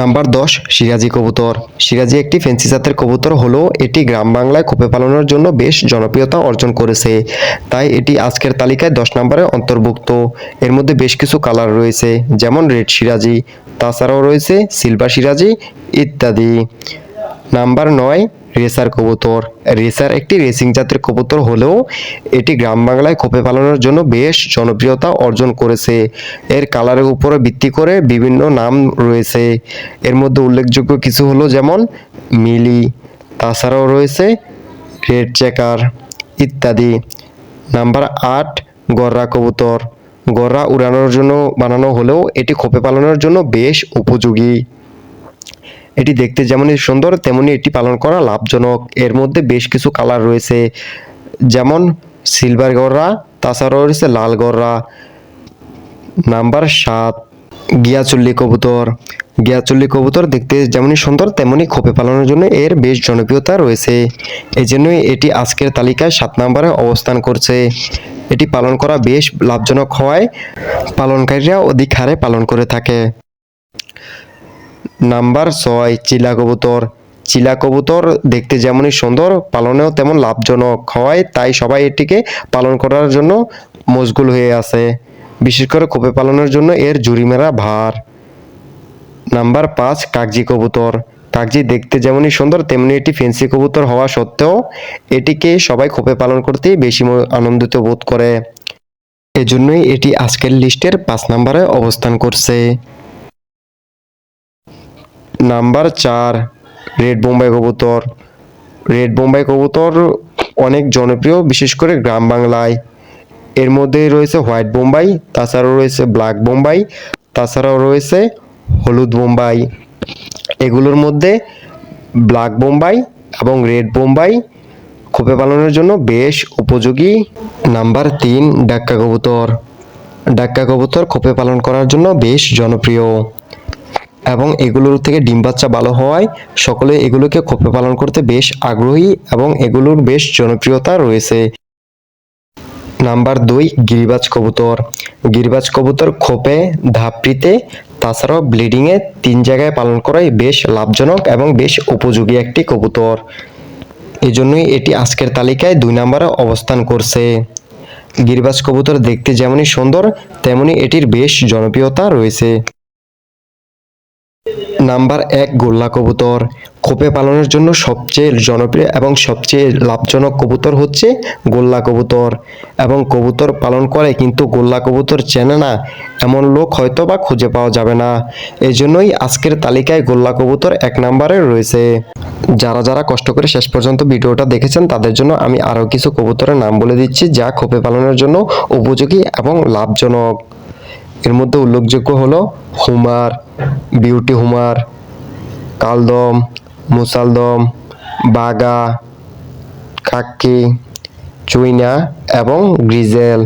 Number দশ, সিরাজি কবুতর। সিরাজি একটি ফেন্সি জাতের কবুতর হলেও এটি গ্রাম বাংলায় খোপে পালনের জন্য বেশ জনপ্রিয়তা অর্জন করেছে। তাই এটি আজকের তালিকায় দশ নম্বরে অন্তর্ভুক্ত। এর মধ্যে বেশ কিছু কালার রয়েছে, যেমন রেড সিরাজি, তাছাড়াও রয়েছে সিলভার সিরাজি ইত্যাদি। নাম্বার নয় রেসার কবুতর। রেসার একটি রেসিং জাতের কবুতর হলেও এটি গ্রাম বাংলায় খোপে পালনের জন্য বেশ জনপ্রিয়তা অর্জন করেছে। এর কালারের উপরে ভিত্তি করে বিভিন্ন নাম রয়েছে। এর মধ্যে উল্লেখযোগ্য কিছু হলো যেমন মিলি, তাছাড়াও রয়েছে রেড চেকার ইত্যাদি। নাম্বার আট, গররা কবুতর। গররা উড়ানোর জন্য বানানো হলেও এটি খোপে পালনের জন্য বেশ উপযোগী। এটি দেখতে যেমনই সুন্দর তেমনি এটি পালন করা লাভজনক। এর মধ্যে বেশ কিছু কালার রয়েছে, যেমন সিলভার গররা, তাছাড়াও রয়েছে লাল গররা। নাম্বার সাত, গিয়াচুল্লি কবুতর। গিয়াচুল্লি কবুতর দেখতে যেমনই সুন্দর তেমনি খোপে পালনের জন্য এর বেশ জনপ্রিয়তা রয়েছে। এই জন্যই এটি আজকের তালিকায় সাত নম্বরে অবস্থান করছে। এটি পালন করা বেশ লাভজনক হওয়ায় পালনকারীরা অধিক হারে পালন করে থাকে। নাম্বার ছয়, চিলা কবুতর। চিলা কবুতর দেখতে যেমনই সুন্দর, পালনেও তেমন লাভজনক হওয়ায় তাই সবাই এটিকে পালন করার জন্য মশগুল হয়ে আছে। বিশেষ করে কোপে পালনের জন্য এর জুরিমেরা ভার। নাম্বার পাঁচ, কাগজি কবুতর। কাগজি দেখতে যেমনই সুন্দর তেমনি এটি ফেন্সি কবুতর হওয়া সত্ত্বেও এটিকে সবাই খোপে পালন করতেই বেশি আনন্দিত বোধ করে। এজন্যই এটি আজকের লিস্টের পাঁচ নম্বরে অবস্থান করছে। নাম্বার চার, রেড বোম্বাই কবুতর। রেড বোম্বাই কবুতর অনেক জনপ্রিয়, বিশেষ করে গ্রাম বাংলায়। এর মধ্যে রয়েছে হোয়াইট বোম্বাই, তাছাড়াও রয়েছে ব্ল্যাক বোম্বাই, তাছাড়াও রয়েছে হলুদ বোম্বাই। এগুলোর মধ্যে ব্ল্যাক বোম্বাই এবং রেড বোম্বাই খোপে পালনের জন্য বেশ উপযোগী। নাম্বার তিন, ডাক্কা কবুতর। ডাক্কা কবুতর খোপে পালন করার জন্য বেশ জনপ্রিয়। এবং এগুলোর থেকে ডিম বাচ্চা ভালো হওয়ায় সকলে এগুলোকে খোপে পালন করতে বেশ আগ্রহী এবং এগুলোর বেশ জনপ্রিয়তা রয়েছে। নাম্বার দুই, গিরিবাজ কবুতর। গিরিবাজ কবুতর খোপে, ধাপড়িতে, তাছাড়াও ব্লিডিংয়ে তিন জায়গায় পালন করাই বেশ লাভজনক এবং বেশ উপযোগী একটি কবুতর। এজন্যই এটি আজকের তালিকায় দুই নম্বরে অবস্থান করছে। গিরিবাজ কবুতর দেখতে যেমনই সুন্দর তেমনি এটির বেশ জনপ্রিয়তা রয়েছে। নাম্বার এক গোল্লা কবুতর। খোপে পালনের জন্য সবচেয়ে জনপ্রিয় এবং সবচেয়ে লাভজনক কবুতর হচ্ছে গোল্লা কবুতর। এবং কবুতর পালন করে কিন্তু গোল্লা কবুতর চেনে না, এমন লোক হয়তো বা খুঁজে পাওয়া যাবে না। এই জন্যই আজকের তালিকায় গোল্লা কবুতর এক নম্বরে রয়েছে। যারা যারা কষ্ট করে শেষ পর্যন্ত ভিডিওটা দেখেছেন, তাদের জন্য আমি আরও কিছু কবুতরের নাম বলে দিচ্ছি, যা খোপে পালনের জন্য উপযোগী এবং লাভজনক। এর মধ্যে উল্লেখযোগ্য হলো হুমার বিউটি হুমার কালদম মুসালদম বাগা খাক্কি চুইনা এবং গ্রিজেল।